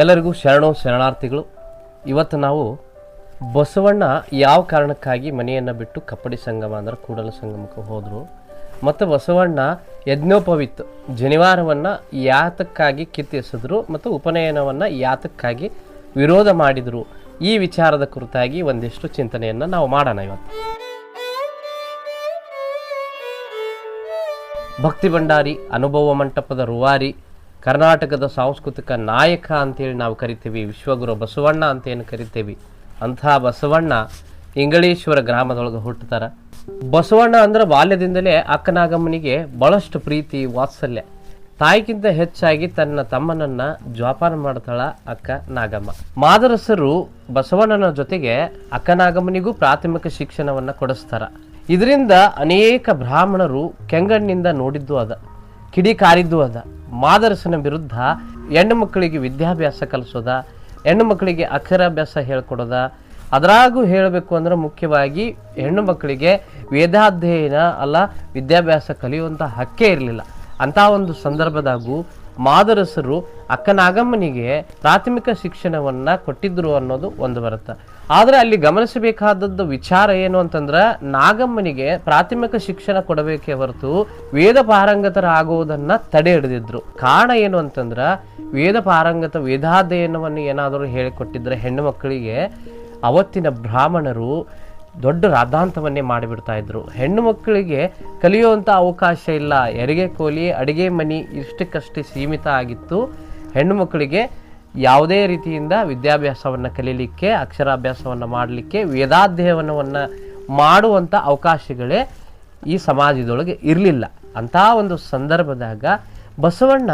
ಎಲ್ಲರಿಗೂ ಶರಣು ಶರಣಾರ್ಥಿಗಳು, ಇವತ್ತು ನಾವು ಬಸವಣ್ಣ ಯಾವ ಕಾರಣಕ್ಕಾಗಿ ಮನೆಯನ್ನು ಬಿಟ್ಟು ಕಪ್ಪಡಿ ಸಂಗಮ ಅಂದ್ರೆ ಕೂಡಲ ಸಂಗಮಕ್ಕೆ ಹೋದರು, ಮತ್ತು ಬಸವಣ್ಣ ಯಜ್ಞೋಪವಿತ್ ಜನಿವಾರವನ್ನು ಯಾತಕ್ಕಾಗಿ ಕಿತ್ತೆಸೆದ್ರು, ಮತ್ತು ಉಪನಯನವನ್ನು ಯಾತಕ್ಕಾಗಿ ವಿರೋಧ ಮಾಡಿದರು, ಈ ವಿಚಾರದ ಕುರಿತಾಗಿ ಒಂದಿಷ್ಟು ಚಿಂತನೆಯನ್ನು ನಾವು ಮಾಡೋಣ ಇವತ್ತು. ಭಕ್ತಿ ಭಂಡಾರಿ, ಅನುಭವ ಮಂಟಪದ ರೂವಾರಿ ಕರ್ನಾಟಕದ ಸಾಂಸ್ಕೃತಿಕ ನಾಯಕ ಅಂತೇಳಿ ನಾವು ಕರಿತೀವಿ, ವಿಶ್ವಗುರು ಬಸವಣ್ಣ ಅಂತ ಏನು ಕರಿತೀವಿ. ಅಂಥ ಬಸವಣ್ಣ ಇಂಗಳೇಶ್ವರ ಗ್ರಾಮದೊಳಗೆ ಹುಟ್ಟುತ್ತಾರೆ ಬಸವಣ್ಣ ಅಂದ್ರೆ ಬಾಲ್ಯದಿಂದಲೇ ಅಕ್ಕನಾಗಮ್ಮನಿಗೆ ಬಹಳಷ್ಟು ಪ್ರೀತಿ, ವಾತ್ಸಲ್ಯ. ತಾಯಿಗಿಂತ ಹೆಚ್ಚಾಗಿ ತನ್ನ ತಮ್ಮನನ್ನ ಜೋಪಾನ ಮಾಡ್ತಾಳ ಅಕ್ಕ ನಾಗಮ್ಮ. ಮಾದರಸರು ಬಸವಣ್ಣನ ಜೊತೆಗೆ ಅಕ್ಕನಾಗಮ್ಮನಿಗೂ ಪ್ರಾಥಮಿಕ ಶಿಕ್ಷಣವನ್ನ ಕೊಡಿಸ್ತಾರ. ಇದರಿಂದ ಅನೇಕ ಬ್ರಾಹ್ಮಣರು ಕೆಂಗಣ್ಣಿಂದ ನೋಡಿದ್ದು ಅದ. ಕಿಡಿ ಕಾರಿದ್ದು ಅದ. ಮಾದರಸನ ವಿರುದ್ಧ ಹೆಣ್ಣು ಮಕ್ಕಳಿಗೆ ವಿದ್ಯಾಭ್ಯಾಸ ಕಲಿಸೋದ, ಹೆಣ್ಣು ಮಕ್ಕಳಿಗೆ ಅಕ್ಷರಾಭ್ಯಾಸ ಹೇಳ್ಕೊಡೋದ. ಅದರಾಗೂ ಹೇಳಬೇಕು ಅಂದ್ರೆ ಮುಖ್ಯವಾಗಿ ಹೆಣ್ಣು ಮಕ್ಕಳಿಗೆ ವೇದಾಧ್ಯಯನ ಅಲ್ಲ, ವಿದ್ಯಾಭ್ಯಾಸ ಕಲಿಯುವಂಥ ಹಕ್ಕೇ ಇರಲಿಲ್ಲ. ಅಂಥ ಒಂದು ಸಂದರ್ಭದಾಗೂ ಮಾದರಸರು ಅಕ್ಕನಾಗಮ್ಮನಿಗೆ ಪ್ರಾಥಮಿಕ ಶಿಕ್ಷಣವನ್ನು ಕೊಟ್ಟಿದ್ರು ಅನ್ನೋದು ಒಂದು ಬರುತ್ತೆ. ಆದ್ರೆ ಅಲ್ಲಿ ಗಮನಿಸಬೇಕಾದದ್ದು ವಿಚಾರ ಏನು ಅಂತಂದ್ರೆ ನಾಗಮ್ಮನಿಗೆ ಪ್ರಾಥಮಿಕ ಶಿಕ್ಷಣ ಕೊಡಬೇಕೇ ಹೊರತು ವೇದ ಪಾರಂಗತರಾಗುವುದನ್ನ ತಡೆ ಹಿಡಿದಿದ್ರು. ಕಾರಣ ಏನು ಅಂತಂದ್ರೆ ವೇದ ಪಾರಂಗತ ವೇದಾಧ್ಯಯನವನ್ನು ಏನಾದರೂ ಹೇಳಿಕೊಟ್ಟಿದ್ರೆ ಹೆಣ್ಣು ಮಕ್ಕಳಿಗೆ ಅವತ್ತಿನ ಬ್ರಾಹ್ಮಣರು ದೊಡ್ಡ ರಾಧಾಂತವನ್ನೇ ಮಾಡಿಬಿಡ್ತಾ ಇದ್ರು. ಹೆಣ್ಣು ಮಕ್ಕಳಿಗೆ ಕಲಿಯುವಂಥ ಅವಕಾಶ ಇಲ್ಲ. ಎರಿಗೆ ಕೋಲಿ, ಅಡಿಗೆ ಮನಿ ಇಷ್ಟಕ್ಕಷ್ಟೇ ಸೀಮಿತ ಆಗಿತ್ತು. ಹೆಣ್ಣು ಮಕ್ಕಳಿಗೆ ಯಾವುದೇ ರೀತಿಯಿಂದ ವಿದ್ಯಾಭ್ಯಾಸವನ್ನು ಕಲೀಲಿಕ್ಕೆ, ಅಕ್ಷರಾಭ್ಯಾಸವನ್ನು ಮಾಡಲಿಕ್ಕೆ, ವೇದಾಧ್ಯಯನವನ್ನು ಮಾಡುವಂಥ ಅವಕಾಶಗಳೇ ಈ ಸಮಾಜದೊಳಗೆ ಇರಲಿಲ್ಲ. ಅಂತಹ ಒಂದು ಸಂದರ್ಭದಾಗ ಬಸವಣ್ಣ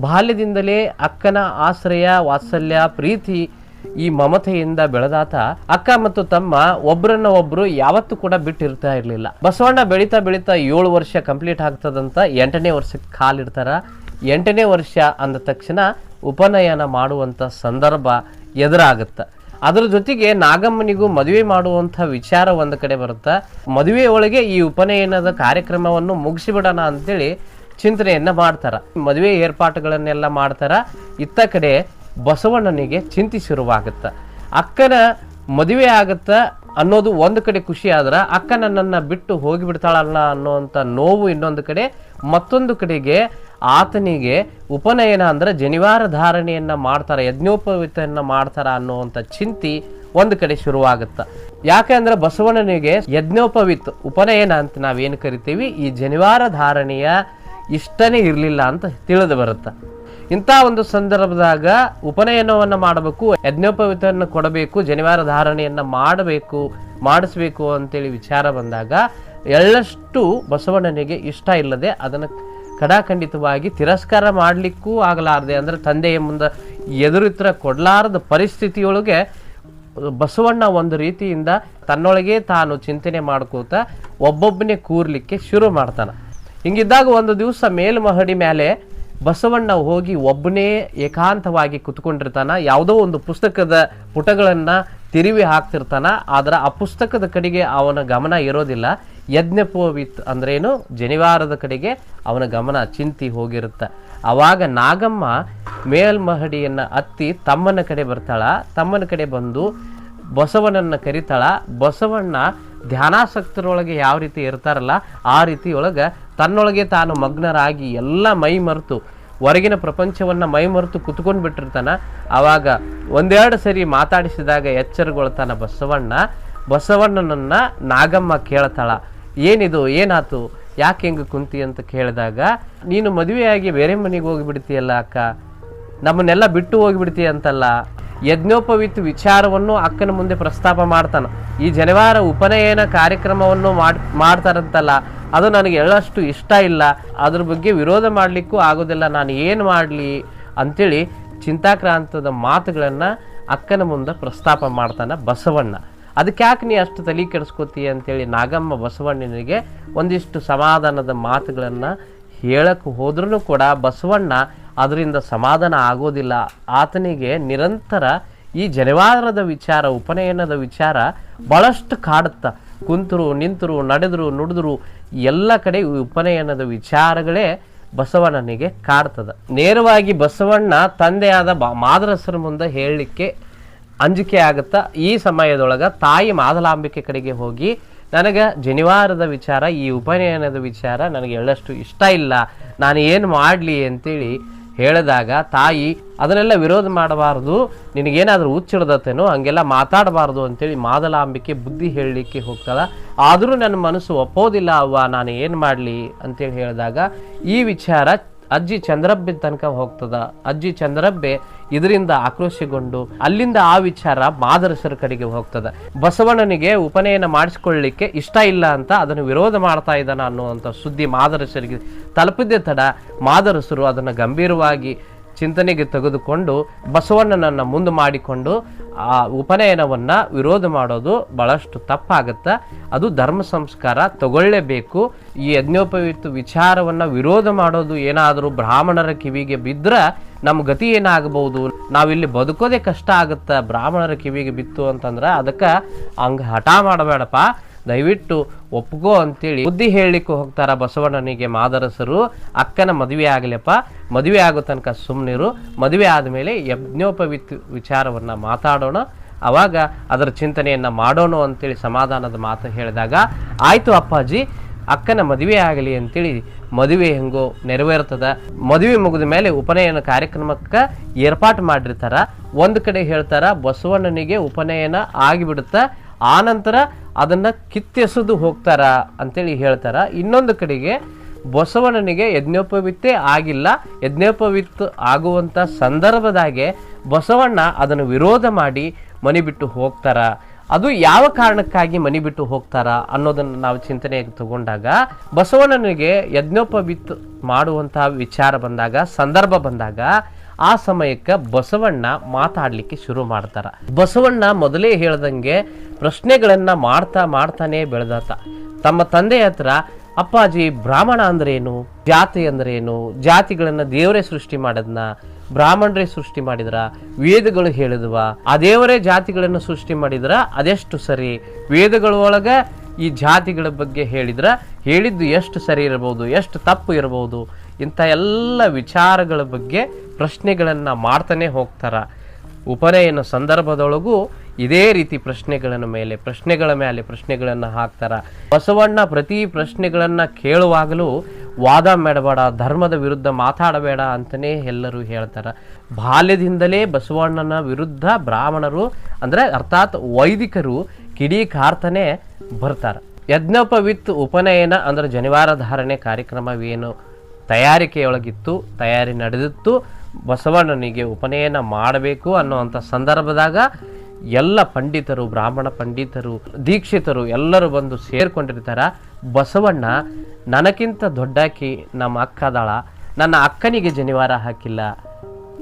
ಬಾಲ್ಯದಿಂದಲೇ ಅಕ್ಕನ ಆಶ್ರಯ, ವಾತ್ಸಲ್ಯ, ಪ್ರೀತಿ ಈ ಮಮತೆಯಿಂದ ಬೆಳೆದಾತ ಅಕ್ಕ ಮತ್ತು ತಮ್ಮ ಒಬ್ಬರನ್ನ ಒಬ್ರು ಯಾವತ್ತೂ ಕೂಡ ಬಿಟ್ಟಿರ್ತಾ ಇರಲಿಲ್ಲ. ಬಸವಣ್ಣ ಬೆಳೀತಾ ಬೆಳೀತಾ ಏಳು ವರ್ಷ ಕಂಪ್ಲೀಟ್ ಆಗ್ತದಂತ ಎಂಟನೇ ವರ್ಷಕ್ಕೆ ಕಾಲಿಡ್ತಾರ. ಎಂಟನೇ ವರ್ಷ ಅಂದ ತಕ್ಷಣ ಉಪನಯನ ಮಾಡುವಂಥ ಸಂದರ್ಭ ಎದುರಾಗುತ್ತೆ. ಅದರ ಜೊತೆಗೆ ನಾಗಮ್ಮನಿಗೂ ಮದುವೆ ಮಾಡುವಂಥ ವಿಚಾರ ಒಂದು ಕಡೆ ಬರುತ್ತೆ. ಮದುವೆ ಒಳಗೆ ಈ ಉಪನಯನದ ಕಾರ್ಯಕ್ರಮವನ್ನು ಮುಗಿಸಿಬಿಡೋಣ ಅಂತೇಳಿ ಚಿಂತನೆಯನ್ನ ಮಾಡ್ತಾರೆ. ಮದುವೆ ಏರ್ಪಾಟುಗಳನ್ನೆಲ್ಲ ಮಾಡ್ತಾರೆ. ಇತ್ತ ಕಡೆ ಬಸವಣ್ಣನಿಗೆ ಚಿಂತೆ ಶುರುವಾಗುತ್ತ. ಅಕ್ಕನ ಮದುವೆ ಆಗುತ್ತ ಅನ್ನೋದು ಒಂದು ಕಡೆ ಖುಷಿ ಆದ್ರೆ ಅಕ್ಕ ನನ್ನನ್ನು ಬಿಟ್ಟು ಹೋಗಿಬಿಡ್ತಾಳಲ್ಲ ಅನ್ನೋವಂಥ ನೋವು ಇನ್ನೊಂದು ಕಡೆ ಮತ್ತೊಂದು ಕಡೆಗೆ ಆತನಿಗೆ ಉಪನಯನ ಅಂದ್ರೆ ಜನಿವಾರ ಧಾರಣೆಯನ್ನ ಮಾಡ್ತಾರೆ ಯಜ್ಞೋಪವಿತನ್ನ ಮಾಡ್ತಾರ ಅನ್ನುವಂಥ ಚಿಂತಿ ಒಂದು ಕಡೆ ಶುರುವಾಗುತ್ತ. ಯಾಕೆ ಅಂದ್ರೆ ಬಸವಣ್ಣನಿಗೆ ಯಜ್ಞೋಪವಿತ್, ಉಪನಯನ ಅಂತ ನಾವೇನು ಕರಿತೀವಿ? ಈ ಜನಿವಾರ ಧಾರಣೆಯ ಇಷ್ಟನೇ ಇರಲಿಲ್ಲ ಅಂತ ತಿಳಿದು ಬರುತ್ತೆ. ಇಂಥ ಒಂದು ಸಂದರ್ಭದಾಗ ಉಪನಯನವನ್ನು ಮಾಡಬೇಕು ಯಜ್ಞೋಪವಿತವನ್ನು ಕೊಡಬೇಕು, ಜನಿವಾರ ಧಾರಣೆಯನ್ನು ಮಾಡಬೇಕು, ಮಾಡಿಸ್ಬೇಕು ಅಂತೇಳಿ ವಿಚಾರ ಬಂದಾಗ ಎಳ್ಳಷ್ಟು ಬಸವಣ್ಣನಿಗೆ ಇಷ್ಟ ಇಲ್ಲದೆ ಅದನ್ನು ಕಡಾಖಂಡಿತವಾಗಿ ತಿರಸ್ಕಾರ ಮಾಡಲಿಕ್ಕೂ ಆಗಲಾರದೆ ಅಂದ್ರೆ ತಂದೆಯ ಮುಂದೆ ಎದುರಿತ್ರ ಕೊಡಲಾರದ ಪರಿಸ್ಥಿತಿಯೊಳಗೆ ಬಸವಣ್ಣ ಒಂದು ರೀತಿಯಿಂದ ತನ್ನೊಳಗೆ ತಾನು ಚಿಂತನೆ ಮಾಡ್ಕೋತ ಒಬ್ಬೊಬ್ಬನೇ ಕೂರ್ಲಿಕ್ಕೆ ಶುರು ಮಾಡ್ತಾನೆ. ಹಿಂಗಿದ್ದಾಗ ಒಂದು ದಿವಸ ಮೇಲ್ಮಹಡಿ ಮೇಲೆ ಬಸವಣ್ಣ ಹೋಗಿ ಒಬ್ಬನೇ ಏಕಾಂತವಾಗಿ ಕುತ್ಕೊಂಡಿರ್ತಾನ. ಯಾವುದೋ ಒಂದು ಪುಸ್ತಕದ ಪುಟಗಳನ್ನು ತಿರುವಿ ಹಾಕ್ತಿರ್ತಾನ. ಆದ್ರೆ ಆ ಪುಸ್ತಕದ ಕಡೆಗೆ ಅವನ ಗಮನ ಇರೋದಿಲ್ಲ. ಯಜ್ಞಪೋವಿತ್ ಅಂದ್ರೇನು? ಜನಿವಾರದ ಕಡೆಗೆ ಅವನ ಗಮನ ಚಿಂತಿ ಹೋಗಿರುತ್ತೆ. ಅವಾಗ ನಾಗಮ್ಮ ಮೇಲ್ಮಹಡಿಯನ್ನ ಹತ್ತಿ ತಮ್ಮನ ಕಡೆ ಬರ್ತಾಳ. ತಮ್ಮನ ಕಡೆ ಬಂದು ಬಸವನನ್ನ ಕರಿತಾಳ. ಬಸವಣ್ಣ ಧ್ಯಾನಾಸಕ್ತರೊಳಗೆ ಯಾವ ರೀತಿ ಇರ್ತಾರಲ್ಲ, ಆ ರೀತಿಯೊಳಗೆ ತನ್ನೊಳಗೆ ತಾನು ಮಗ್ನರಾಗಿ ಎಲ್ಲ ಮೈ ಮರೆತು, ಹೊರಗಿನ ಪ್ರಪಂಚವನ್ನ ಮೈ ಮರೆತು ಕುತ್ಕೊಂಡು ಬಿಟ್ಟಿರ್ತಾನ. ಅವಾಗ ಒಂದೆರಡು ಸರಿ ಮಾತಾಡಿಸಿದಾಗ ಎಚ್ಚರಗೊಳ್ತಾನೆ ಬಸವಣ್ಣ. ಬಸವಣ್ಣನನ್ನ ನಾಗಮ್ಮ ಕೇಳ್ತಾಳ. ಏನಿದು, ಏನಾತು, ಯಾಕೆ ಹೆಂಗೆ ಕುಂತಿ ಅಂತ ಕೇಳಿದಾಗ, ನೀನು ಮದುವೆಯಾಗಿ ಬೇರೆ ಮನೆಗೆ ಹೋಗಿಬಿಡ್ತೀಯಲ್ಲ ಅಕ್ಕ? ನಮ್ಮನ್ನೆಲ್ಲ ಬಿಟ್ಟು ಹೋಗಿಬಿಡ್ತೀಯ ಅಂತಲ್ಲ? ಯಜ್ಞೋಪವಿತ್ ವಿಚಾರವನ್ನು ಅಕ್ಕನ ಮುಂದೆ ಪ್ರಸ್ತಾಪ ಮಾಡ್ತಾನ. ಈ ಜನವಾರ ಉಪನಯನ ಕಾರ್ಯಕ್ರಮವನ್ನು ಮಾಡಿ, ಮಾಡ್ತಾರಂತಲ್ಲ, ಅದು ನನಗೆ ಎಳ್ಳಷ್ಟು ಇಷ್ಟ ಇಲ್ಲ. ಅದ್ರ ಬಗ್ಗೆ ವಿರೋಧ ಮಾಡಲಿಕ್ಕೂ ಆಗೋದಿಲ್ಲ. ನಾನು ಏನು ಮಾಡಲಿ? ಅಂತೇಳಿ ಚಿಂತಾಕ್ರಾಂತದ ಮಾತುಗಳನ್ನು ಅಕ್ಕನ ಮುಂದೆ ಪ್ರಸ್ತಾಪ ಮಾಡ್ತಾನೆ ಬಸವಣ್ಣ. ಅದಕ್ಕೆ ಯಾಕೆ ನೀ ಅಷ್ಟು ತಲೆ ಕೆಡಿಸ್ಕೋತಿ ಅಂತೇಳಿ ನಾಗಮ್ಮ ಬಸವಣ್ಣನಿಗೆ ಒಂದಿಷ್ಟು ಸಮಾಧಾನದ ಮಾತುಗಳನ್ನು ಹೇಳಕ್ಕೆ ಹೋದ್ರೂ ಕೂಡ ಬಸವಣ್ಣ ಅದರಿಂದ ಸಮಾಧಾನ ಆಗೋದಿಲ್ಲ. ಆತನಿಗೆ ನಿರಂತರ ಈ ಜನಿವಾರದ ವಿಚಾರ, ಉಪನಯನದ ವಿಚಾರ ಭಾಳಷ್ಟು ಕಾಡುತ್ತ. ಕುಂತರು, ನಿಂತರು, ನಡೆದರು, ನುಡಿದ್ರು, ಎಲ್ಲ ಕಡೆ ಉಪನಯನದ ವಿಚಾರಗಳೇ ಬಸವಣ್ಣನಿಗೆ ಕಾಡ್ತದ. ನೇರವಾಗಿ ಬಸವಣ್ಣ ತಂದೆಯಾದ ಬ- ಮಾದರಸರ ಮುಂದೆ ಹೇಳಲಿಕ್ಕೆ ಅಂಜಿಕೆ ಆಗುತ್ತಾ ಈ ಸಮಯದೊಳಗೆ ತಾಯಿ ಮಾದಲಾಂಬಿಕೆ ಕಡೆಗೆ ಹೋಗಿ ನನಗೆ ಜನಿವಾರದ ವಿಚಾರ, ಈ ಉಪನಯನದ ವಿಚಾರ ನನಗೆ ಎಳ್ಳಷ್ಟು ಇಷ್ಟ ಇಲ್ಲ. ನಾನು ಏನು ಮಾಡಲಿ ಅಂತೇಳಿ ಹೇಳಿದಾಗ ತಾಯಿ, ಅದನ್ನೆಲ್ಲ ವಿರೋಧ ಮಾಡಬಾರ್ದು, ನಿನಗೇನಾದರೂ ಹುಚ್ಚಿಡ್ದತ್ತೇನೋ ಹಂಗೆಲ್ಲ ಮಾತಾಡಬಾರ್ದು ಅಂತೇಳಿ ಮಾದಲಾಂಬಿಕೆ ಬುದ್ಧಿ ಹೇಳಲಿಕ್ಕೆ ಹೋಗ್ತಾಳೆ. ಆದರೂ ನನ್ನ ಮನಸ್ಸು ಒಪ್ಪೋದಿಲ್ಲ ಅವ್ವ, ನಾನು ಏನು ಮಾಡಲಿ ಅಂತೇಳಿ ಹೇಳಿದಾಗ ಈ ವಿಚಾರ ಅಜ್ಜಿ ಚಂದ್ರಬ್ಬೆ ತನಕ ಹೋಗ್ತದ. ಅಜ್ಜಿ ಚಂದ್ರಬ್ಬೆ ಇದರಿಂದ ಆಕ್ರೋಶಗೊಂಡು ಅಲ್ಲಿಂದ ಆ ವಿಚಾರ ಮಾದರಸರ ಕಡೆಗೆ ಹೋಗ್ತದ. ಬಸವಣ್ಣನಿಗೆ ಉಪನಯನ ಮಾಡಿಸ್ಕೊಳ್ಳಿಕ್ಕೆ ಇಷ್ಟ ಇಲ್ಲ ಅಂತ ಅದನ್ನು ವಿರೋಧ ಮಾಡ್ತಾ ಇದ್ದಾನ ಅನ್ನುವಂಥ ಸುದ್ದಿ ಮಾದರಸರಿಗೆ ತಲುಪಿದ್ದೇ ತಡ ಮಾದರಸರು ಅದನ್ನು ಗಂಭೀರವಾಗಿ ಚಿಂತನೆಗೆ ತೆಗೆದುಕೊಂಡು ಬಸವಣ್ಣನನ್ನು ಮುಂದೆ ಮಾಡಿಕೊಂಡು ಆ ಉಪನಯನವನ್ನು ವಿರೋಧ ಮಾಡೋದು ಬಹಳಷ್ಟು ತಪ್ಪಾಗುತ್ತೆ, ಅದು ಧರ್ಮ ಸಂಸ್ಕಾರ ತಗೊಳ್ಳೇಬೇಕು ಈ ಯಜ್ಞೋಪಯುಕ್ತ ವಿಚಾರವನ್ನ ವಿರೋಧ ಮಾಡೋದು ಏನಾದರೂ ಬ್ರಾಹ್ಮಣರ ಕಿವಿಗೆ ಬಿದ್ರ ನಮ್ಮ ಗತಿ ಏನಾಗಬಹುದು? ನಾವಿಲ್ಲಿ ಬದುಕೋದೇ ಕಷ್ಟ ಆಗುತ್ತೆ ಬ್ರಾಹ್ಮಣರ ಕಿವಿಗೆ ಬಿತ್ತು ಅಂತಂದ್ರ ಅದಕ್ಕೆ ಹಂಗೆ ಹಠ ಮಾಡಬೇಡಪ್ಪ. ದಯವಿಟ್ಟು ಒಪ್ಕೋ ಅಂತೇಳಿ ಬುದ್ಧಿ ಹೇಳಲಿಕ್ಕೆ ಹೋಗ್ತಾರ ಬಸವಣ್ಣನಿಗೆ ಮಾದರಸರು. ಅಕ್ಕನ ಮದುವೆ ಆಗಲಿಪ್ಪ ಮದುವೆ ಆಗೋ ತನಕ ಸುಮ್ಮನಿರು ಮದುವೆ ಆದಮೇಲೆ ಯಜ್ಞೋಪವಿತ್ ವಿಚಾರವನ್ನ ಮಾತಾಡೋಣ. ಅವಾಗ ಅದರ ಚಿಂತನೆಯನ್ನ ಮಾಡೋಣ ಅಂತೇಳಿ ಸಮಾಧಾನದ ಮಾತು ಹೇಳಿದಾಗ, ಆಯಿತು ಅಪ್ಪಾಜಿ ಅಕ್ಕನ ಮದುವೆ ಆಗಲಿ ಅಂತೇಳಿ ಮದುವೆ ಹೆಂಗೋ ನೆರವೇರ್ತದ. ಮದುವೆ ಮುಗಿದ ಮೇಲೆ ಉಪನಯನ ಕಾರ್ಯಕ್ರಮಕ್ಕೆ ಏರ್ಪಾಟ್ ಮಾಡಿರ್ತಾರ. ಒಂದು ಕಡೆ ಹೇಳ್ತಾರ, ಬಸವಣ್ಣನಿಗೆ ಉಪನಯನ ಆಗಿಬಿಡುತ್ತ. ಆನಂತರ ಅದನ್ನ ಕಿತ್ತೆಸೆದು ಹೋಗ್ತಾರ ಅಂತೇಳಿ ಹೇಳ್ತಾರ. ಇನ್ನೊಂದು ಕಡೆಗೆ, ಬಸವಣ್ಣನಿಗೆ ಯಜ್ಞೋಪವಿತ್ತೇ ಆಗಿಲ್ಲ. ಯಜ್ಞೋಪವಿತ್ ಆಗುವಂತ ಸಂದರ್ಭದಾಗೆ ಬಸವಣ್ಣ ಅದನ್ನು ವಿರೋಧ ಮಾಡಿ ಮನೆ ಬಿಟ್ಟು ಹೋಗ್ತಾರ. ಅದು ಯಾವ ಕಾರಣಕ್ಕಾಗಿ ಮನೆ ಬಿಟ್ಟು ಹೋಗ್ತಾರ ಅನ್ನೋದನ್ನ ನಾವು ಚಿಂತನೆಗೆ ತಗೊಂಡಾಗ ಬಸವಣ್ಣನಿಗೆ ಯಜ್ಞೋಪವಿತ್ ಮಾಡುವಂತಹ ವಿಚಾರ ಬಂದಾಗ, ಸಂದರ್ಭ ಬಂದಾಗ ಆ ಸಮಯಕ್ಕೆ ಬಸವಣ್ಣ ಮಾತಾಡಲಿಕ್ಕೆ ಶುರು ಮಾಡ್ತಾರ. ಬಸವಣ್ಣ ಮೊದಲೇ ಹೇಳ್ದಂಗೆ ಪ್ರಶ್ನೆಗಳನ್ನ ಮಾಡ್ತಾ ಮಾಡ್ತಾನೆ ಬೆಳೆದಾತ. ತಮ್ಮ ತಂದೆ ಹತ್ರ ಅಪ್ಪಾಜಿ, ಬ್ರಾಹ್ಮಣ ಅಂದ್ರೇನು? ಜಾತಿ ಅಂದ್ರೇನು? ಜಾತಿಗಳನ್ನ ದೇವರೇ ಸೃಷ್ಟಿ ಮಾಡದ್ನ? ಬ್ರಾಹ್ಮಣರೇ ಸೃಷ್ಟಿ ಮಾಡಿದ್ರ? ವೇದಗಳು ಹೇಳಿದ್ವ? ಆ ದೇವರೇ ಜಾತಿಗಳನ್ನು ಸೃಷ್ಟಿ ಮಾಡಿದ್ರ? ಅದೆಷ್ಟು ಸರಿ? ವೇದಗಳ ಒಳಗೆ ಈ ಜಾತಿಗಳ ಬಗ್ಗೆ ಹೇಳಿದ್ರ? ಹೇಳಿದ್ದು ಎಷ್ಟು ಸರಿ ಇರಬಹುದು ಎಷ್ಟು ತಪ್ಪು ಇರಬಹುದು ಇಂಥ ಎಲ್ಲ ವಿಚಾರಗಳ ಬಗ್ಗೆ ಪ್ರಶ್ನೆಗಳನ್ನು ಮಾಡ್ತಾನೆ ಹೋಗ್ತಾರ. ಉಪನಯನ ಸಂದರ್ಭದೊಳಗೂ ಇದೇ ರೀತಿ ಪ್ರಶ್ನೆಗಳನ್ನ ಮೇಲೆ, ಪ್ರಶ್ನೆಗಳ ಮೇಲೆ ಪ್ರಶ್ನೆಗಳನ್ನ ಹಾಕ್ತಾರ. ಬಸವಣ್ಣ ಪ್ರತಿ ಪ್ರಶ್ನೆಗಳನ್ನ ಕೇಳುವಾಗಲೂ ವಾದ ಮಾಡಬೇಡ, ಧರ್ಮದ ವಿರುದ್ಧ ಮಾತಾಡಬೇಡ ಅಂತಲೇ ಎಲ್ಲರೂ ಹೇಳ್ತಾರ. ಬಾಲ್ಯದಿಂದಲೇ ಬಸವಣ್ಣನ ವಿರುದ್ಧ ಬ್ರಾಹ್ಮಣರು, ಅಂದ್ರೆ ಅರ್ಥಾತ್ ವೈದಿಕರು ಕಿಡಿಕಾರ್ತಾನೆ ಬರ್ತಾರ. ಯಜ್ಞೋಪವಿತ್ ಉಪನಯನ ಅಂದ್ರೆ ಜನಿವಾರ ಧಾರಣೆ ಕಾರ್ಯಕ್ರಮವೇನು ತಯಾರಿಕೆಯೊಳಗಿತ್ತು, ತಯಾರಿ ನಡೆದಿತ್ತು, ಬಸವಣ್ಣನಿಗೆ ಉಪನಯನ ಮಾಡಬೇಕು ಅನ್ನುವಂಥ ಸಂದರ್ಭದಾಗ ಎಲ್ಲ ಪಂಡಿತರು, ಬ್ರಾಹ್ಮಣ ಪಂಡಿತರು, ದೀಕ್ಷಿತರು ಎಲ್ಲರೂ ಬಂದು ಸೇರ್ಕೊಂಡಿರ್ತಾರ. ಬಸವಣ್ಣ, ನನಗಿಂತ ದೊಡ್ಡಾಕಿ ನಮ್ಮ ಅಕ್ಕದಾಳ ನನ್ನ ಅಕ್ಕನಿಗೆ ಜನಿವಾರ ಹಾಕಿಲ್ಲ.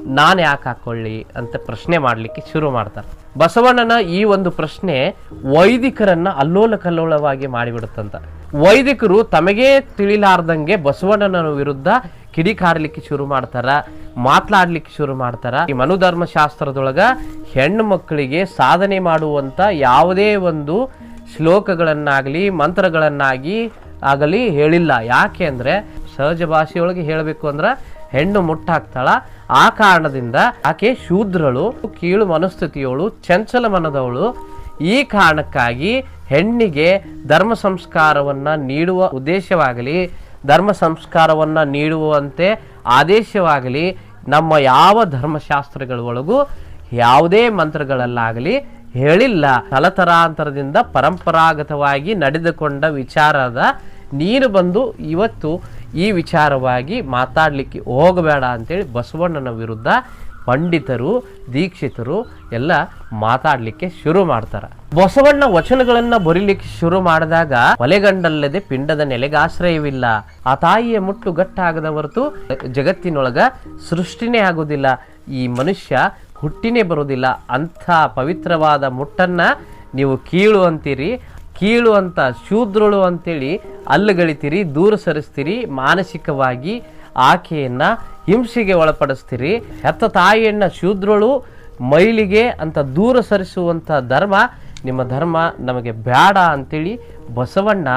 ನಾನು ಯಾಕೆ ಹಾಕೊಳ್ಳಿ? ಅಂತ ಪ್ರಶ್ನೆ ಮಾಡಲಿಕ್ಕೆ ಶುರು ಮಾಡ್ತಾರೆ. ಬಸವಣ್ಣನ ಈ ಒಂದು ಪ್ರಶ್ನೆ ವೈದಿಕರನ್ನ ಅಲ್ಲೋಲ ಕಲ್ಲೋಲವಾಗಿ ಮಾಡಿಬಿಡುತ್ತಂತ. ವೈದಿಕರು ತಮಗೇ ತಿಳಿಲಾರ್ದಂಗೆ ಬಸವಣ್ಣನ ವಿರುದ್ಧ ಕಿಡಿಕಾರ್ಲಿಕ್ಕೆ ಶುರು ಮಾಡ್ತಾರ. ಮಾತನಾಡ್ಲಿಕ್ಕೆ ಶುರು ಮಾಡ್ತಾರ. ಈ ಮನುಧರ್ಮ ಶಾಸ್ತ್ರದೊಳಗ ಹೆಣ್ಣು ಮಕ್ಕಳಿಗೆ ಸಾಧನೆ ಮಾಡುವಂತ ಯಾವುದೇ ಒಂದು ಶ್ಲೋಕಗಳನ್ನಾಗಲಿ, ಮಂತ್ರಗಳನ್ನಾಗಿ ಆಗಲಿ ಹೇಳಿಲ್ಲ. ಯಾಕೆ ಅಂದ್ರೆ ಸಹಜ ಭಾಷೆಯೊಳಗೆ ಹೇಳಬೇಕು ಅಂದ್ರೆ ಹೆಣ್ಣು ಮುಟ್ಟಾಕ್ತಾಳ ಆ ಕಾರಣದಿಂದ ಆಕೆ ಶೂದ್ರಳು, ಕೀಳು ಮನಸ್ಥಿತಿಯೋಳು, ಚಂಚಲ ಮನದವಳು. ಈ ಕಾರಣಕ್ಕಾಗಿ ಹೆಣ್ಣಿಗೆ ಧರ್ಮ ಸಂಸ್ಕಾರವನ್ನ ನೀಡುವ ಉದ್ದೇಶವಾಗಲಿ, ಧರ್ಮ ಸಂಸ್ಕಾರವನ್ನ ನೀಡುವಂತೆ ಆದೇಶವಾಗಲಿ, ನಮ್ಮ ಯಾವ ಧರ್ಮಶಾಸ್ತ್ರಗಳ ಒಳಗೂ ಯಾವುದೇ ಮಂತ್ರಗಳಲ್ಲಾಗಲಿ ಹೇಳಿಲ್ಲ. ತಲತರಾಂತರದಿಂದ ಪರಂಪರಾಗತವಾಗಿ ನಡೆದುಕೊಂಡ ವಿಚಾರದ ನೀನು ಬಂದು ಇವತ್ತು ಈ ವಿಚಾರವಾಗಿ ಮಾತಾಡಲಿಕ್ಕೆ ಹೋಗಬೇಡ ಅಂತೇಳಿ ಬಸವಣ್ಣನ ವಿರುದ್ಧ ಪಂಡಿತರು, ದೀಕ್ಷಿತರು ಎಲ್ಲ ಮಾತಾಡಲಿಕ್ಕೆ ಶುರು ಮಾಡ್ತಾರ. ಬಸವಣ್ಣ ವಚನಗಳನ್ನ ಬರೀಲಿಕ್ಕೆ ಶುರು ಮಾಡಿದಾಗ ಒಲೆಗಂಡಲ್ಲದೆ ಪಿಂಡದ ನೆಲೆಗೆ ಆಶ್ರಯವಿಲ್ಲ. ಆ ತಾಯಿಯ ಮುಟ್ಟು ಗಟ್ಟಾಗದ ಹೊರತು ಜಗತ್ತಿನೊಳಗ ಸೃಷ್ಟಿನೇ ಆಗೋದಿಲ್ಲ. ಈ ಮನುಷ್ಯ ಹುಟ್ಟಿನೇ ಬರೋದಿಲ್ಲ ಅಂಥ ಪವಿತ್ರವಾದ ಮುಟ್ಟನ್ನ ನೀವು ಕೀಳು ಅಂತೀರಿ, ಕೀಳು ಅಂತ ಶೂದ್ರಳು ಅಂತೇಳಿ ಅಲ್ಲಗಳಿತೀರಿ, ದೂರ ಸರಿಸ್ತೀರಿ, ಮಾನಸಿಕವಾಗಿ ಆಕೆಯನ್ನ ಹಿಂಸೆಗೆ ಒಳಪಡಿಸ್ತೀರಿ. ಹೆತ್ತ ತಾಯಿಯನ್ನ ಶೂದ್ರಳು ಮೈಲಿಗೆ ಅಂತ ದೂರ ಸರಿಸುವಂಥ ಧರ್ಮ, ನಿಮ್ಮ ಧರ್ಮ ನಮಗೆ ಬೇಡ ಅಂತೇಳಿ ಬಸವಣ್ಣ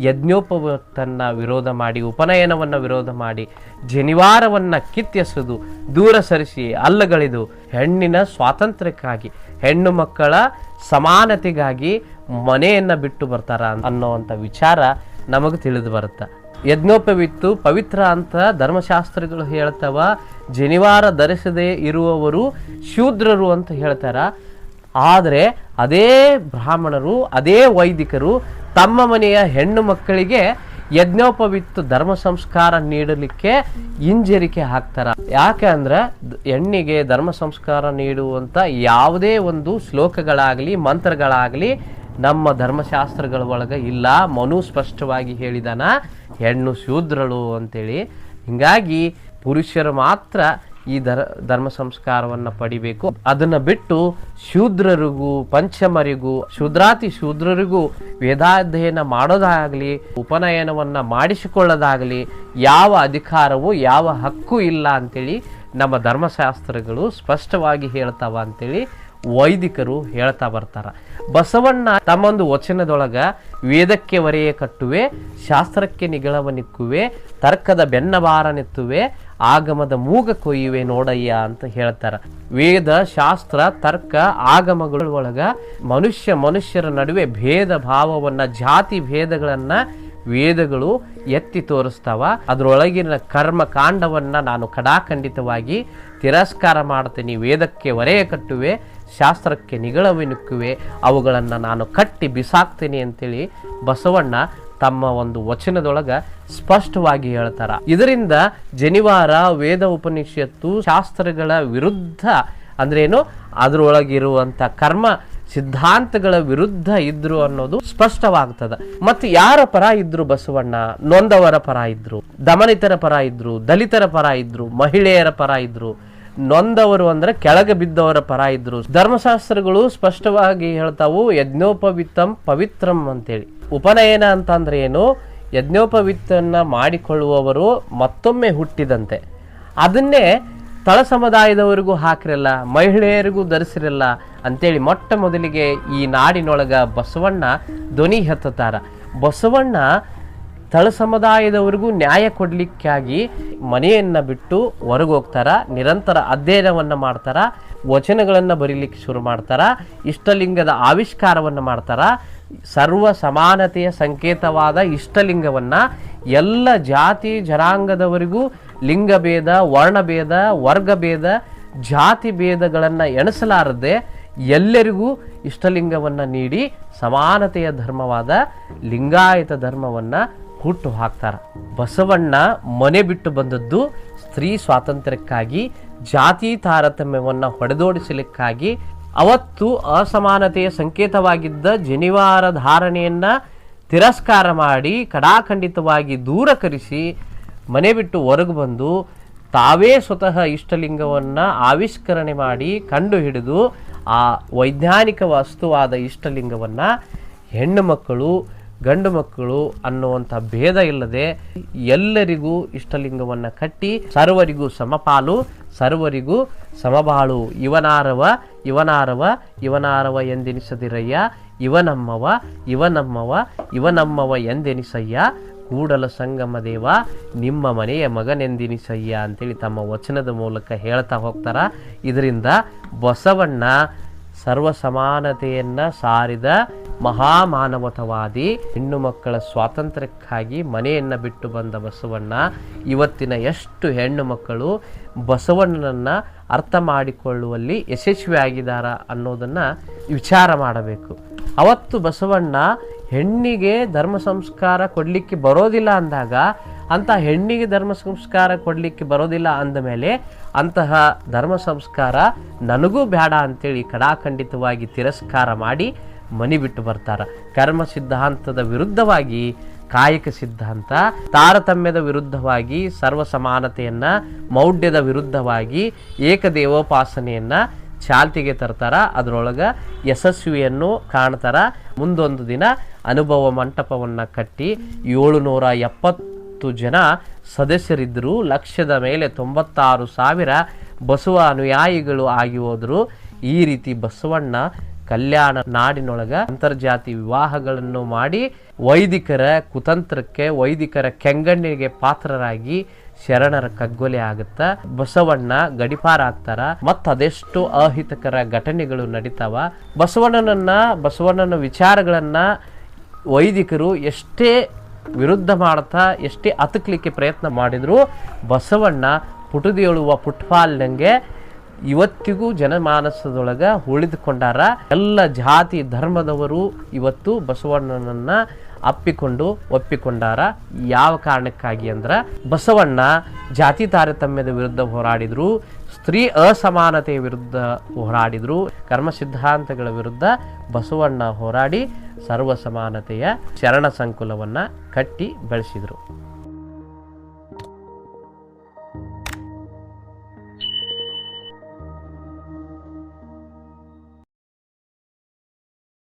ಯಜ್ಞೋಪವತ್ತನ್ನು ವಿರೋಧ ಮಾಡಿ, ಉಪನಯನವನ್ನು ವಿರೋಧ ಮಾಡಿ, ಜನಿವಾರವನ್ನು ಕಿತ್ತೆಸೆದು ದೂರ ಸರಿಸಿ, ಅಲ್ಲಗಳಿದು ಹೆಣ್ಣಿನ ಸ್ವಾತಂತ್ರ್ಯಕ್ಕಾಗಿ, ಹೆಣ್ಣು ಮಕ್ಕಳ ಸಮಾನತೆಗಾಗಿ ಮನೆಯನ್ನು ಬಿಟ್ಟು ಬರ್ತಾರ ಅನ್ನೋವಂಥ ವಿಚಾರ ನಮಗೆ ತಿಳಿದು ಬರುತ್ತೆ? ಯಜ್ಞೋಪವಿತ್ತು, ಪವಿತ್ರ ಅಂತ ಧರ್ಮಶಾಸ್ತ್ರಗಳು ಹೇಳ್ತಾವ, ಜನಿವಾರ ಧರಿಸದೆ ಇರುವವರು ಶೂದ್ರರು ಅಂತ ಹೇಳ್ತಾರ. ಆದರೆ ಅದೇ ಬ್ರಾಹ್ಮಣರು, ಅದೇ ವೈದಿಕರು ತಮ್ಮ ಮನೆಯ ಹೆಣ್ಣು ಮಕ್ಕಳಿಗೆ ಯಜ್ಞೋಪವಿತ್ತು ಧರ್ಮ ಸಂಸ್ಕಾರ ನೀಡಲಿಕ್ಕೆ ಹಿಂಜರಿಕೆ ಹಾಕ್ತಾರ. ಯಾಕೆ ಅಂದ್ರೆ ಹೆಣ್ಣಿಗೆ ಧರ್ಮ ಸಂಸ್ಕಾರ ನೀಡುವಂತ ಯಾವುದೇ ಒಂದು ಶ್ಲೋಕಗಳಾಗಲಿ, ಮಂತ್ರಗಳಾಗಲಿ ನಮ್ಮ ಧರ್ಮಶಾಸ್ತ್ರಗಳ ಒಳಗೆ ಇಲ್ಲ. ಮನು ಸ್ಪಷ್ಟವಾಗಿ ಹೇಳಿದಾನ, ಹೆಣ್ಣು ಶೂದ್ರಳು ಅಂತೇಳಿ. ಹಿಂಗಾಗಿ ಪುರುಷರು ಮಾತ್ರ ಈ ಧರ್, ಧರ್ಮ ಸಂಸ್ಕಾರವನ್ನು ಪಡಿಬೇಕು. ಅದನ್ನ ಬಿಟ್ಟು ಶೂದ್ರರಿಗೂ, ಪಂಚಮರಿಗೂ, ಶೂದ್ರಾತಿ ಶೂದ್ರರಿಗೂ ವೇದಾಧ್ಯಯನ ಮಾಡೋದಾಗಲಿ, ಉಪನಯನವನ್ನ ಮಾಡಿಸಿಕೊಳ್ಳೋದಾಗಲಿ, ಯಾವ ಅಧಿಕಾರವೂ, ಯಾವ ಹಕ್ಕು ಇಲ್ಲ ಅಂತೇಳಿ ನಮ್ಮ ಧರ್ಮಶಾಸ್ತ್ರಗಳು ಸ್ಪಷ್ಟವಾಗಿ ಹೇಳ್ತಾವ ಅಂತೇಳಿ ವೈದಿಕರು ಹೇಳ್ತಾ ಬರ್ತಾರ. ಬಸವಣ್ಣ ತಮ್ಮೊಂದು ವಚನದೊಳಗ ವೇದಕ್ಕೆ ವರೆಯ ಕಟ್ಟುವೆ, ಶಾಸ್ತ್ರಕ್ಕೆ ನಿಗಳವನಿಕ್ಕುವೆ ತರ್ಕದ ಬೆನ್ನಬಾರನೆತ್ತುವೆ ಆಗಮದ ಮೂಗ ಕೊಯ್ಯುವೆ ನೋಡಯ್ಯ ಅಂತ ಹೇಳ್ತಾರ. ವೇದ, ಶಾಸ್ತ್ರ, ತರ್ಕ ಆಗಮಗಳ ಒಳಗ ಮನುಷ್ಯ ಮನುಷ್ಯರ ನಡುವೆ ಭೇದ ಭಾವವನ್ನ ಜಾತಿ ಭೇದಗಳನ್ನ ವೇದಗಳು ಎತ್ತಿ ತೋರಿಸ್ತಾವ. ಅದರೊಳಗಿನ ಕರ್ಮ ಕಾಂಡವನ್ನ ನಾನು ಕಡಾಖಂಡಿತವಾಗಿ ತಿರಸ್ಕಾರ ಮಾಡ್ತೀನಿ. ವೇದಕ್ಕೆ ಹೊರೆಯ ಕಟ್ಟುವೆ, ಶಾಸ್ತ್ರಕ್ಕೆ ನಿಗಳವೆನುಕ್ಕುವೆ, ಅವುಗಳನ್ನು ನಾನು ಕಟ್ಟಿ ಬಿಸಾಕ್ತೀನಿ ಅಂತೇಳಿ ಬಸವಣ್ಣ ತಮ್ಮ ಒಂದು ವಚನದೊಳಗ ಸ್ಪಷ್ಟವಾಗಿ ಹೇಳ್ತಾರ. ಇದರಿಂದ ಜನಿವಾರ, ವೇದ ಉಪನಿಷತ್ತು, ಶಾಸ್ತ್ರಗಳ ವಿರುದ್ಧ ಅಂದ್ರೇನು? ಅದರೊಳಗಿರುವಂತ ಕರ್ಮ ಸಿದ್ಧಾಂತಗಳ ವಿರುದ್ಧ ಇದ್ರು ಅನ್ನೋದು ಸ್ಪಷ್ಟವಾಗ್ತದ. ಮತ್ತು ಯಾರ ಪರ ಇದ್ರು ಬಸವಣ್ಣ? ನೊಂದವರ ಪರ ಇದ್ರು, ದಮನಿತರ ಪರ ಇದ್ರು, ದಲಿತರ ಪರ ಇದ್ರು, ಮಹಿಳೆಯರ ಪರ ಇದ್ರು. ನೊಂದವರು ಅಂದ್ರೆ ಕೆಳಗೆ ಬಿದ್ದವರ ಪರ ಇದ್ರು. ಧರ್ಮಶಾಸ್ತ್ರಗಳು ಸ್ಪಷ್ಟವಾಗಿ ಹೇಳ್ತಾವು, ಯಜ್ಞೋಪವಿತ್ತಂ ಪವಿತ್ರಂ ಅಂತೇಳಿ. ಉಪನಯನ ಅಂತಂದ್ರೆ ಏನು? ಯಜ್ಞೋಪವಿತ್ತನ್ನ ಮಾಡಿಕೊಳ್ಳುವವರು ಮತ್ತೊಮ್ಮೆ ಹುಟ್ಟಿದಂತೆ. ಅದನ್ನೇ ತಳ ಸಮುದಾಯದವರಿಗೂ ಹಾಕಿರಲ್ಲ, ಮಹಿಳೆಯರಿಗೂ ಧರಿಸಿರಲ್ಲ ಅಂತೇಳಿ ಮೊಟ್ಟ ಮೊದಲಿಗೆ ಈ ನಾಡಿನೊಳಗ ಬಸವಣ್ಣ ಧ್ವನಿ ಎತ್ತುತ್ತಾರ. ಬಸವಣ್ಣ ತಳ ಸಮುದಾಯದವರಿಗೂ ನ್ಯಾಯ ಕೊಡಲಿಕ್ಕಾಗಿ ಮನೆಯನ್ನ ಬಿಟ್ಟು ಹೊರಗೆ ಹೋಗ್ತಾರ, ನಿರಂತರ ಅಧ್ಯಯನವನ್ನು ಮಾಡ್ತಾರ, ವಚನಗಳನ್ನು ಬರೀಲಿಕ್ಕೆ ಶುರು ಮಾಡ್ತಾರ, ಇಷ್ಟಲಿಂಗದ ಆವಿಷ್ಕಾರವನ್ನ ಮಾಡ್ತಾರ. ಸರ್ವ ಸಮಾನತೆಯ ಸಂಕೇತವಾದ ಇಷ್ಟಲಿಂಗವನ್ನ ಎಲ್ಲ ಜಾತಿ, ಜನಾಂಗದವರಿಗೂ ಲಿಂಗಭೇದ, ವರ್ಣಭೇದ, ವರ್ಗಭೇದ, ಜಾತಿ ಭೇದಗಳನ್ನು ಎಣಿಸಲಾರದೆ ಎಲ್ಲರಿಗೂ ಇಷ್ಟಲಿಂಗವನ್ನು ನೀಡಿ ಸಮಾನತೆಯ ಧರ್ಮವಾದ ಲಿಂಗಾಯತ ಧರ್ಮವನ್ನು ಹುಟ್ಟು ಹಾಕ್ತಾರ. ಬಸವಣ್ಣ ಮನೆ ಬಿಟ್ಟು ಬಂದದ್ದು ಸ್ತ್ರೀ ಸ್ವಾತಂತ್ರ್ಯಕ್ಕಾಗಿ, ಜಾತಿ ತಾರತಮ್ಯವನ್ನು ಹೊಡೆದೋಡಿಸಲಿಕ್ಕಾಗಿ, ಅವತ್ತು ಅಸಮಾನತೆಯ ಸಂಕೇತವಾಗಿದ್ದ ಜನಿವಾರ ಧಾರಣೆಯನ್ನು ತಿರಸ್ಕಾರ ಮಾಡಿ ಕಡಾಖಂಡಿತವಾಗಿ ದೂರ ಕರೆಸಿ ಮನೆ ಬಿಟ್ಟು ಹೊರಗೆ ಬಂದು ತಾವೇ ಸ್ವತಃ ಇಷ್ಟಲಿಂಗವನ್ನು ಆವಿಷ್ಕರಣೆ ಮಾಡಿ ಕಂಡು ಹಿಡಿದು ಆ ವೈಜ್ಞಾನಿಕ ವಸ್ತುವಾದ ಇಷ್ಟಲಿಂಗವನ್ನು ಹೆಣ್ಣು ಮಕ್ಕಳು, ಗಂಡು ಮಕ್ಕಳು ಅನ್ನುವಂಥ ಭೇದ ಇಲ್ಲದೆ ಎಲ್ಲರಿಗೂ ಇಷ್ಟಲಿಂಗವನ್ನು ಕಟ್ಟಿ ಸರ್ವರಿಗೂ ಸಮಪಾಲು, ಸರ್ವರಿಗೂ ಸಮಬಾಳು. ಇವನಾರವ ಇವನಾರವ ಇವನಾರವ ಎಂದೆನಿಸದಿರಯ್ಯ, ಇವನಮ್ಮವ ಇವನಮ್ಮವ ಇವನಮ್ಮವ ಎಂದೆನಿಸಯ್ಯ. ಕೂಡಲ ಸಂಗಮ ದೇವ, ನಿಮ್ಮ ಮನೆಯ ಮಗನೆಂದಿನಿಸಯ್ಯ ಅಂತೇಳಿ ತಮ್ಮ ವಚನದ ಮೂಲಕ ಹೇಳ್ತಾ ಹೋಗ್ತಾರ. ಇದರಿಂದ ಬಸವಣ್ಣ ಸರ್ವ ಸಮಾನತೆಯನ್ನ ಸಾರಿದ ಮಹಾಮಾನವತವಾದಿ, ಹೆಣ್ಣು ಮಕ್ಕಳ ಸ್ವಾತಂತ್ರ್ಯಕ್ಕಾಗಿ ಮನೆಯನ್ನ ಬಿಟ್ಟು ಬಂದ ಬಸವಣ್ಣ, ಇವತ್ತಿನ ಎಷ್ಟು ಹೆಣ್ಣು ಮಕ್ಕಳು ಬಸವಣ್ಣನನ್ನು ಅರ್ಥ ಮಾಡಿಕೊಳ್ಳುವಲ್ಲಿ ಯಶಸ್ವಿಯಾಗಿದ್ದಾರ ಅನ್ನೋದನ್ನ ವಿಚಾರ ಮಾಡಬೇಕು. ಅವತ್ತು ಬಸವಣ್ಣ ಹೆಣ್ಣಿಗೆ ಧರ್ಮ ಸಂಸ್ಕಾರ ಕೊಡಲಿಕ್ಕೆ ಬರೋದಿಲ್ಲ ಅಂದಾಗ ಅಂತ ಹೆಣ್ಣಿಗೆ ಧರ್ಮ ಸಂಸ್ಕಾರ ಕೊಡಲಿಕ್ಕೆ ಬರೋದಿಲ್ಲ ಅಂದ ಮೇಲೆ ಅಂತಹ ಧರ್ಮ ಸಂಸ್ಕಾರ ನನಗೂ ಬೇಡ ಅಂತೇಳಿ ಕಡಾಖಂಡಿತವಾಗಿ ತಿರಸ್ಕಾರ ಮಾಡಿ ಮನಿ ಬಿಟ್ಟು ಬರ್ತಾರ. ಕರ್ಮ ಸಿದ್ಧಾಂತದ ವಿರುದ್ಧವಾಗಿ, ಕಾಯಕ ಸಿದ್ಧಾಂತ, ತಾರತಮ್ಯದ ವಿರುದ್ಧವಾಗಿ ಸರ್ವ ಸಮಾನತೆಯನ್ನ ಮೌಢ್ಯದ ವಿರುದ್ಧವಾಗಿ, ಏಕದೇವೋಪಾಸನೆಯನ್ನ ಚಾಲ್ತಿಗೆ ತರ್ತಾರ. ಅದರೊಳಗ ಯಶಸ್ವಿಯನ್ನು ಕಾಣ್ತಾರ. ಮುಂದೊಂದು ದಿನ ಅನುಭವ ಮಂಟಪವನ್ನು ಕಟ್ಟಿ ಏಳುನೂರ ಎಪ್ಪತ್ತು ಜನ ಸದಸ್ಯರಿದ್ದರು ಲಕ್ಷದ ಮೇಲೆ ತೊಂಬತ್ತಾರು ಸಾವಿರ ಬಸವ ಅನುಯಾಯಿಗಳು ಆಗಿ ಹೋದರು. ಈ ರೀತಿ ಬಸವಣ್ಣ ಕಲ್ಯಾಣ ನಾಡಿನೊಳಗ ಅಂತರ್ಜಾತಿ ವಿವಾಹಗಳನ್ನು ಮಾಡಿ ವೈದಿಕರ ಕುತಂತ್ರಕ್ಕೆ, ವೈದಿಕರ ಕೆಂಗಣ್ಣಿಗೆ ಪಾತ್ರರಾಗಿ ಶರಣರ ಕಗ್ಗೊಲೆ ಆಗುತ್ತ? ಬಸವಣ್ಣ ಗಡಿಪಾರ ಆಗ್ತಾರ ಮತ್ತ ಅದೆಷ್ಟು ಅಹಿತಕರ ಘಟನೆಗಳು ನಡೀತಾವ? ಬಸವಣ್ಣನನ್ನ, ಬಸವಣ್ಣನ ವಿಚಾರಗಳನ್ನ ವೈದಿಕರು ಎಷ್ಟೇ ವಿರುದ್ಧ ಮಾಡ್ತಾ, ಎಷ್ಟೇ ಅತಕ್ಲಿಕ್ಕೆ ಪ್ರಯತ್ನ ಮಾಡಿದ್ರು, ಬಸವಣ್ಣ ಪುಟದೇಳುವ ಪುಟ್ಪಾಲ್ನಂಗೆ ಇವತ್ತಿಗೂ ಜನಮಾನಸದೊಳಗ ಉಳಿದುಕೊಂಡಾರ. ಎಲ್ಲ ಜಾತಿ ಧರ್ಮದವರು ಇವತ್ತು ಬಸವಣ್ಣನನ್ನ ಅಪ್ಪಿಕೊಂಡು ಒಪ್ಪಿಕೊಂಡಾರ ಯಾವ ಕಾರಣಕ್ಕಾಗಿ ಅಂದ್ರ ಬಸವಣ್ಣ ಜಾತಿ ತಾರತಮ್ಯದ ವಿರುದ್ಧ ಹೋರಾಡಿದ್ರು, ಸ್ತ್ರೀ ಅಸಮಾನತೆಯ ವಿರುದ್ಧ ಹೋರಾಡಿದ್ರು, ಕರ್ಮ ಸಿದ್ಧಾಂತಗಳ ವಿರುದ್ಧ ಬಸವಣ್ಣ ಹೋರಾಡಿ ಸರ್ವ ಸಮಾನತೆಯ ಶರಣ ಸಂಕುಲವನ್ನ ಕಟ್ಟಿ ಬೆಳೆಸಿದ್ರು.